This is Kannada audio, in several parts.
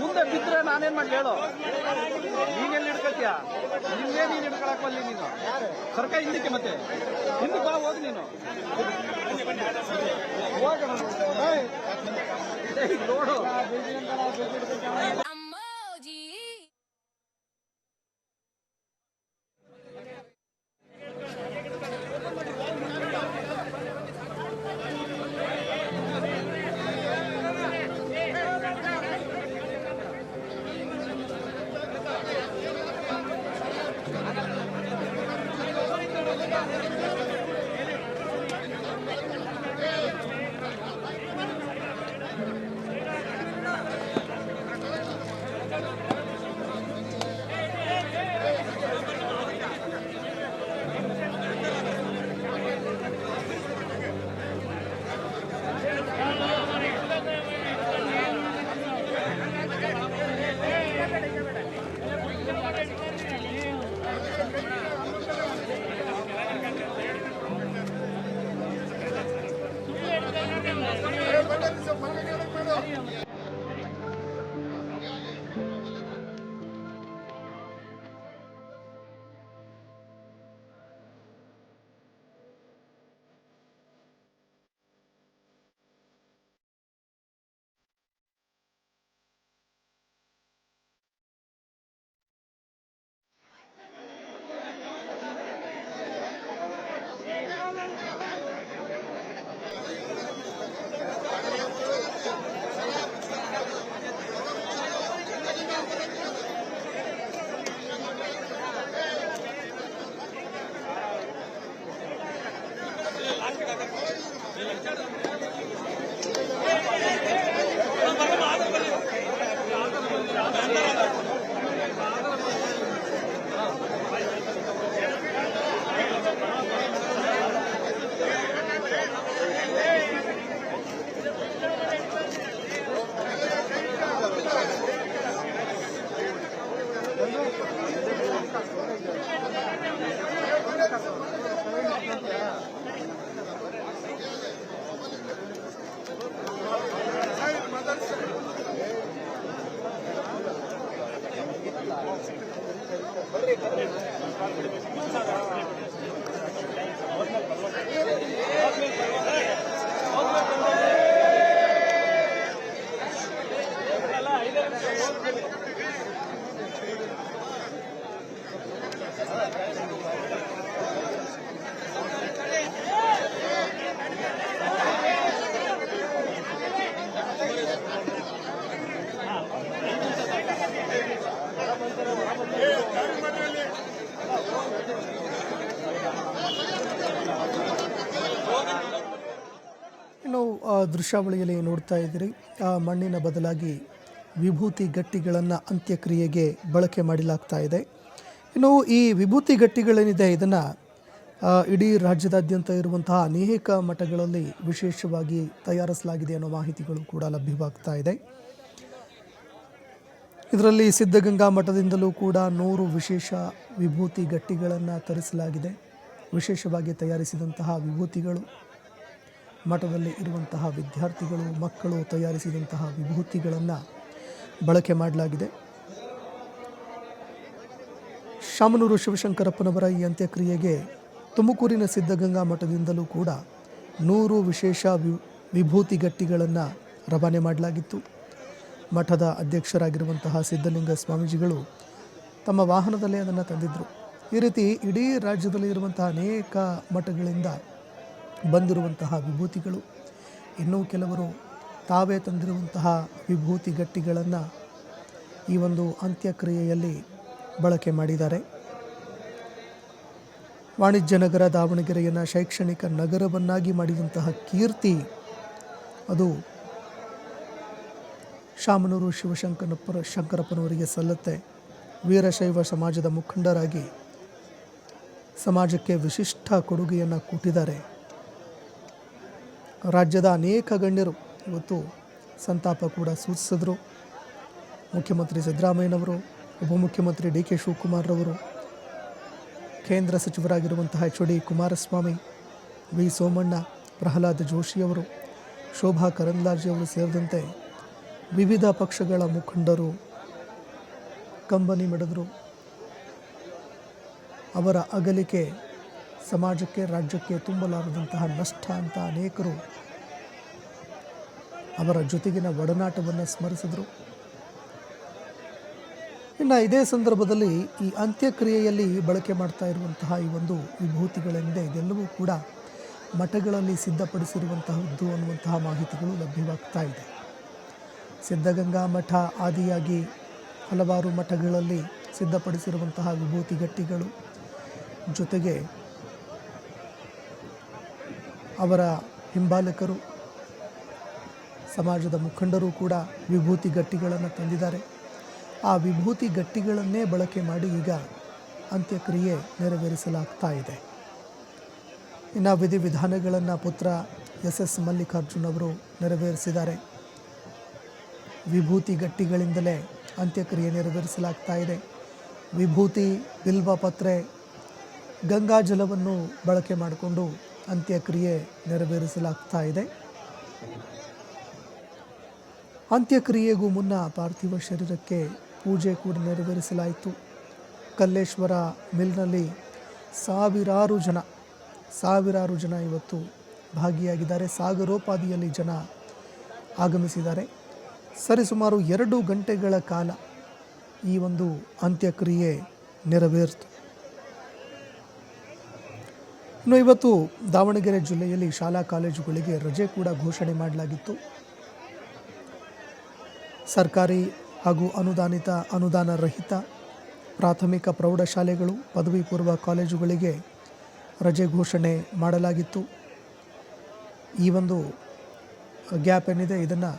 ಮುಂದೆ ಬಿದ್ದರೆ ನಾನೇನ್ ಮಾಡಿ ಹೇಳು ನೀನೆಲ್ಲಿ ಹಿಡ್ಕೊತೀಯ ನಿನ್ನೇ ನೀನ್ ಹಿಡ್ಕೊಳಕ್ ನೀನು ಸರ್ಕಾರ ಹಿಂದಿಕ್ಕೆ ಮತ್ತೆ ಹಿಂದಕ್ಕೆ ಬಾ ಹೋಗಿ ನೀನು ನೋಡು Sí. ದೃಶ್ಯಾವಳಿಯಲ್ಲಿ ನೋಡ್ತಾ ಇದ್ದೀರಿ. ಆ ಮಣ್ಣಿನ ಬದಲಾಗಿ ವಿಭೂತಿ ಗಟ್ಟಿಗಳನ್ನು ಅಂತ್ಯಕ್ರಿಯೆಗೆ ಬಳಕೆ ಮಾಡಲಾಗ್ತಾ ಇದೆ. ಇನ್ನು ಈ ವಿಭೂತಿ ಗಟ್ಟಿಗಳೇನಿದೆ, ಇದನ್ನು ಇಡೀ ರಾಜ್ಯದಾದ್ಯಂತ ಇರುವಂತಹ ಅನೇಕ ಮಠಗಳಲ್ಲಿ ವಿಶೇಷವಾಗಿ ತಯಾರಿಸಲಾಗಿದೆ ಅನ್ನೋ ಮಾಹಿತಿಗಳು ಕೂಡ ಲಭ್ಯವಾಗ್ತಾ ಇದೆ. ಇದರಲ್ಲಿ ಸಿದ್ಧಗಂಗಾ ಮಠದಿಂದಲೂ ಕೂಡ ನೂರು ವಿಶೇಷ ವಿಭೂತಿ ಗಟ್ಟಿಗಳನ್ನು ತರಿಸಲಾಗಿದೆ. ವಿಶೇಷವಾಗಿ ತಯಾರಿಸಿದಂತಹ ವಿಭೂತಿಗಳು ಮಠದಲ್ಲಿ ಇರುವಂತಹ ವಿದ್ಯಾರ್ಥಿಗಳು, ಮಕ್ಕಳು ತಯಾರಿಸಿದಂತಹ ವಿಭೂತಿಗಳನ್ನು ಬಳಕೆ ಮಾಡಲಾಗಿದೆ. ಶಾಮನೂರು ಶಿವಶಂಕರಪ್ಪನವರ ಈ ಅಂತ್ಯಕ್ರಿಯೆಗೆ ತುಮಕೂರಿನ ಸಿದ್ಧಗಂಗಾ ಮಠದಿಂದಲೂ ಕೂಡ ನೂರು ವಿಶೇಷ ವಿ, ವಿಭೂತಿ ಗಟ್ಟಿಗಳನ್ನು ರವಾನೆ ಮಾಡಲಾಗಿತ್ತು. ಮಠದ ಅಧ್ಯಕ್ಷರಾಗಿರುವಂತಹ ಸಿದ್ಧಲಿಂಗ ಸ್ವಾಮೀಜಿಗಳು ತಮ್ಮ ವಾಹನದಲ್ಲೇ ಅದನ್ನು ತಂದಿದ್ದರು ಈ ರೀತಿ ಇಡೀ ರಾಜ್ಯದಲ್ಲಿ ಇರುವಂತಹ ಅನೇಕ ಮಠಗಳಿಂದ ಬಂದಿರುವಂತಹ ವಿಭೂತಿಗಳು. ಇನ್ನೂ ಕೆಲವರು ತಾವೇ ತಂದಿರುವಂತಹ ವಿಭೂತಿ ಗಟ್ಟಿಗಳನ್ನು ಈ ಒಂದು ಅಂತ್ಯಕ್ರಿಯೆಯಲ್ಲಿ ಬಳಕೆ ಮಾಡಿದ್ದಾರೆ. ವಾಣಿಜ್ಯ ನಗರ ದಾವಣಗೆರೆಯನ್ನು ಶೈಕ್ಷಣಿಕ ನಗರವನ್ನಾಗಿ ಮಾಡಿದಂತಹ ಕೀರ್ತಿ ಅದು ಶಾಮನೂರು ಶಿವಶಂಕರಪ್ಪರ ಶಂಕರಪ್ಪನವರಿಗೆ ಸಲ್ಲತ್ತೆ. ವೀರಶೈವ ಸಮಾಜದ ಮುಖಂಡರಾಗಿ ಸಮಾಜಕ್ಕೆ ವಿಶಿಷ್ಟ ಕೊಡುಗೆಯನ್ನು ಕೊಟ್ಟಿದ್ದಾರೆ. ರಾಜ್ಯದ ಅನೇಕ ಗಣ್ಯರು ಇವತ್ತು ಸಂತಾಪ ಕೂಡ ಸೂಚಿಸಿದರು. ಮುಖ್ಯಮಂತ್ರಿ ಸಿದ್ದರಾಮಯ್ಯನವರು, ಉಪಮುಖ್ಯಮಂತ್ರಿ ಡಿ ಕೆ ಶಿವಕುಮಾರ್ರವರು, ಕೇಂದ್ರ ಸಚಿವರಾಗಿರುವಂತಹ H D Kumaraswamy, V Somanna, Pralhad ಜೋಶಿಯವರು Shobha ಕರಂದ್ಲಾಜಿಯವರು ಸೇರಿದಂತೆ ವಿವಿಧ ಪಕ್ಷಗಳ ಮುಖಂಡರು ಕಂಬನಿ ಮಿಡಿದರು. ಅವರ ಅಗಲಿಕೆ ಸಮಾಜಕ್ಕೆ, ರಾಜ್ಯಕ್ಕೆ ತುಂಬಲಾರದಂತಹ ನಷ್ಟ ಅಂತ ಅನೇಕರು ಅವರ ಜೊತೆಗಿನ ಒಡನಾಟವನ್ನು ಸ್ಮರಿಸಿದರು. ಇನ್ನು ಇದೇ ಸಂದರ್ಭದಲ್ಲಿ ಈ ಅಂತ್ಯಕ್ರಿಯೆಯಲ್ಲಿ ಬಳಕೆ ಮಾಡ್ತಾ ಇರುವಂತಹ ಈ ಒಂದು ವಿಭೂತಿಗಳೆಂದೇ ಇದೆಲ್ಲವೂ ಕೂಡ ಮಠಗಳಲ್ಲಿ ಸಿದ್ಧಪಡಿಸಿರುವಂತಹದ್ದು ಅನ್ನುವಂತಹ ಮಾಹಿತಿಗಳು ಲಭ್ಯವಾಗ್ತಾ ಇದೆ. ಸಿದ್ಧಗಂಗಾ ಮಠ ಆದಿಯಾಗಿ ಹಲವಾರು ಮಠಗಳಲ್ಲಿ ಸಿದ್ಧಪಡಿಸಿರುವಂತಹ ವಿಭೂತಿಗಟ್ಟಿಗಳು ಜೊತೆಗೆ ಅವರ ಹಿಂಬಾಲಕರು, ಸಮಾಜದ ಮುಖಂಡರು ಕೂಡ ವಿಭೂತಿ ಗಟ್ಟಿಗಳನ್ನು ತಂದಿದ್ದಾರೆ. ಆ ವಿಭೂತಿ ಗಟ್ಟಿಗಳನ್ನೇ ಬಳಕೆ ಮಾಡಿ ಈಗ ಅಂತ್ಯಕ್ರಿಯೆ ನೆರವೇರಿಸಲಾಗ್ತಾ ಇದೆ. ಇನ್ನು ವಿಧಿವಿಧಾನಗಳನ್ನು ಪುತ್ರ ಎಸ್ ಎಸ್ ಮಲ್ಲಿಕಾರ್ಜುನ್ ಅವರು ನೆರವೇರಿಸಿದ್ದಾರೆ. ವಿಭೂತಿ ಗಟ್ಟಿಗಳಿಂದಲೇ ಅಂತ್ಯಕ್ರಿಯೆ ನೆರವೇರಿಸಲಾಗ್ತಾ ಇದೆ. ವಿಭೂತಿ ಬಿಲ್ವ ಪತ್ರೆ ಗಂಗಾಜಲವನ್ನು ಬಳಕೆ ಮಾಡಿಕೊಂಡು ಅಂತ್ಯಕ್ರಿಯೆ ನೆರವೇರಿಸಲಾಗ್ತಾ ಇದೆ. ಅಂತ್ಯಕ್ರಿಯೆಗೂ ಮುನ್ನ ಪಾರ್ಥಿವ ಶರೀರಕ್ಕೆ ಪೂಜೆ ಕೂಡ ನೆರವೇರಿಸಲಾಯಿತು. ಕಲ್ಲೇಶ್ವರ ಮಿಲ್ನಲ್ಲಿ ಸಾವಿರಾರು ಜನ ಸಾವಿರಾರು ಜನ ಇವತ್ತು ಭಾಗಿಯಾಗಿದ್ದಾರೆ. ಸಾಗರೋಪಾದಿಯಲ್ಲಿ ಜನ ಆಗಮಿಸಿದ್ದಾರೆ. ಸರಿಸುಮಾರು ಎರಡು ಗಂಟೆಗಳ ಕಾಲ ಈ ಒಂದು ಅಂತ್ಯಕ್ರಿಯೆ ನೆರವೇರಿತು. ಇನ್ನು ಇವತ್ತು ದಾವಣಗೆರೆ ಜಿಲ್ಲೆಯಲ್ಲಿ ಶಾಲಾ ಕಾಲೇಜುಗಳಿಗೆ ರಜೆ ಕೂಡ ಘೋಷಣೆ ಮಾಡಲಾಗಿತ್ತು. ಸರ್ಕಾರಿ ಹಾಗೂ ಅನುದಾನಿತ ಅನುದಾನ ರಹಿತ ಪ್ರಾಥಮಿಕ ಪ್ರೌಢಶಾಲೆಗಳು ಪದವಿ ಪೂರ್ವ ಕಾಲೇಜುಗಳಿಗೆ ರಜೆ ಘೋಷಣೆ ಮಾಡಲಾಗಿತ್ತು. ಈ ಒಂದು ಗ್ಯಾಪ್ ಏನಿದೆ, ಇದನ್ನು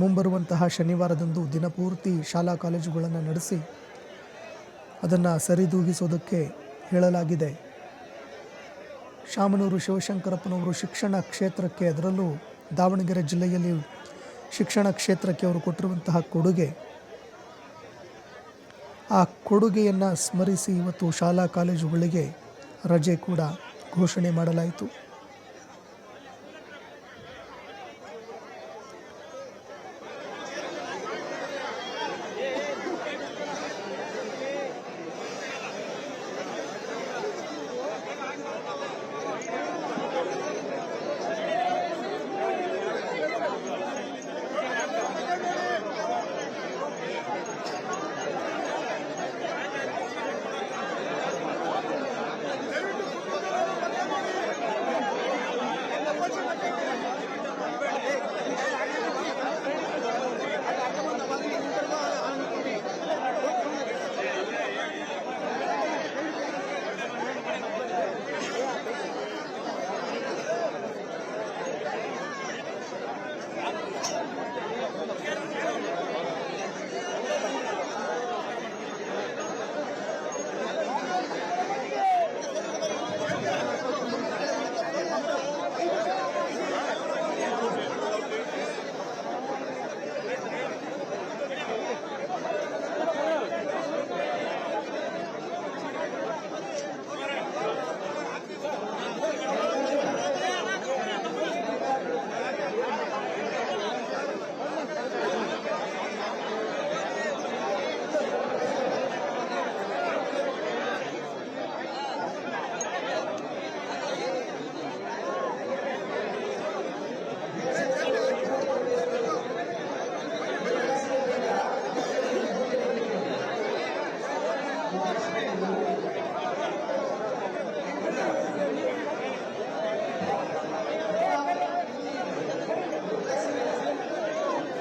ಮುಂಬರುವಂತಹ ಶನಿವಾರದಂದು ದಿನಪೂರ್ತಿ ಶಾಲಾ ಕಾಲೇಜುಗಳನ್ನು ನಡೆಸಿ ಅದನ್ನು ಸರಿದೂಗಿಸೋದಕ್ಕೆ ಹೇಳಲಾಗಿದೆ. ಶಾಮನೂರು ಶಿವಶಂಕರಪ್ಪನವರು ಶಿಕ್ಷಣ ಕ್ಷೇತ್ರಕ್ಕೆ ಅದರಲ್ಲೂ ದಾವಣಗೆರೆ ಜಿಲ್ಲೆಯಲ್ಲಿ ಶಿಕ್ಷಣ ಕ್ಷೇತ್ರಕ್ಕೆ ಅವರು ಕೊಟ್ಟಿರುವಂತಹ ಕೊಡುಗೆ. ಆ ಕೊಡುಗೆಯನ್ನು ಸ್ಮರಿಸಿ ಇವತ್ತು ಶಾಲಾ ಕಾಲೇಜುಗಳಿಗೆ ರಜೆ ಕೂಡ ಘೋಷಣೆ ಮಾಡಲಾಯಿತು.